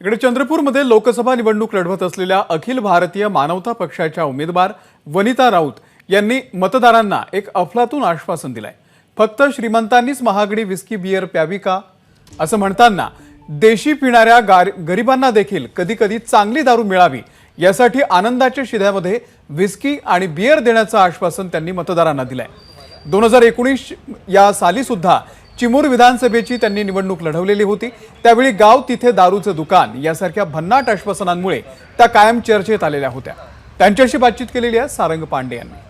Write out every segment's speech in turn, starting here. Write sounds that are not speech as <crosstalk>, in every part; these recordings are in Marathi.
इकडे चंद्रपूरमध्ये लोकसभा निवडणूक लढवत असलेल्या अखिल भारतीय मानवता पक्षाच्या उमेदवार वनिता राऊत यांनी मतदारांना एक अफलातून आश्वासन दिलंय. फक्त श्रीमंतांनीच महागडी विस्की बियर प्यावी का? असं म्हणताना देशी पिणाऱ्या गार गरिबांना देखील कधी कधी चांगली दारू मिळावी यासाठी आनंदाच्या शिध्यामध्ये विस्की आणि बियर देण्याचं आश्वासन त्यांनी मतदारांना दिलंय. दोन हजार एकोणीस या साली सुद्धा चिमूर विधानसभेची त्यांनी निवडणूक लढवलेली होती. त्यावेळी गाव तिथे दारूचं दुकान यासारख्या भन्नाट आश्वासनांमुळे त्या कायम चर्चेत आलेल्या होत्या. त्यांच्याशी बातचीत केलेली आहे सारंग पांडे यांनी.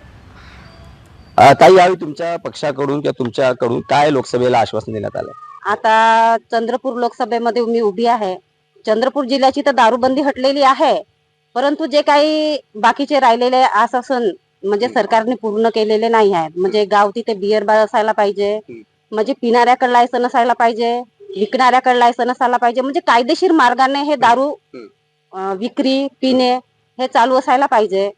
ताई यावेळी तुमच्या पक्षाकडून किंवा तुमच्याकडून काय लोकसभेला आश्वासन देण्यात आलं? आता चंद्रपूर लोकसभेमध्ये मी उभी आहे. चंद्रपूर जिल्ह्याची तर दारूबंदी हटलेली आहे. परंतु जे काही बाकीचे राहिलेले आश्वासन म्हणजे सरकारने पूर्ण केलेले नाही आहेत. म्हणजे गाव तिथे बियर बार असायला पाहिजे म्हणजे पिणाऱ्याकडे लायसन असायला पाहिजे विकणाऱ्याकडे लायसन असायला पाहिजे म्हणजे कायदेशीर मार्गाने हे दारू अं, विक्री पिणे हे चालू असायला पाहिजे.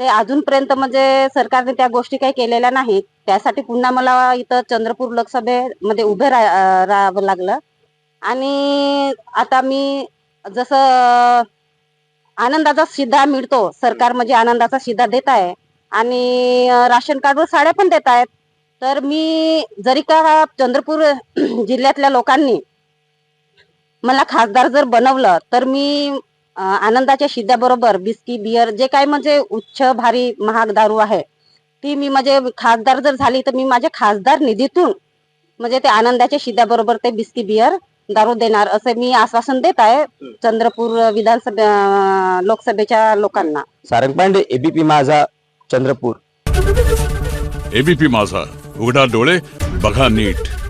ते अजूनपर्यंत म्हणजे सरकारने त्या गोष्टी काही केलेल्या नाहीत. त्यासाठी पुन्हा मला इथं चंद्रपूर लोकसभेमध्ये उभे रा अं, राहावं लागलं. आणि आता मी जसं आनंदाचा शिधा मिळतो सरकार म्हणजे आनंदाचा शिधा देत आहे. आणि अं, राशन कार्डवर साड्या पण देत आहेत. तर मी जरी का चंद्रपूर <clears throat> जिल्ह्यातल्या लोकांनी मला खासदार जर बनवलं तर मी आनंदाच्या शिद्याबरोबर बिस्की बियर जे काय म्हणजे उच्च भारी महाग दारू आहे ती मी म्हणजे खासदार जर झाली तर मी माझ्या खासदार निधीतून म्हणजे ते आनंदाच्या शिद्याबरोबर ते बिस्की बियर दारू देणार असं मी आश्वासन देत आहे चंद्रपूर विधानसभे लोकसभेच्या लोकांना. सारंग पांडे एबीपी माझा चंद्रपूर. एबीपी माझा. उघडा डोळे बघा नीट.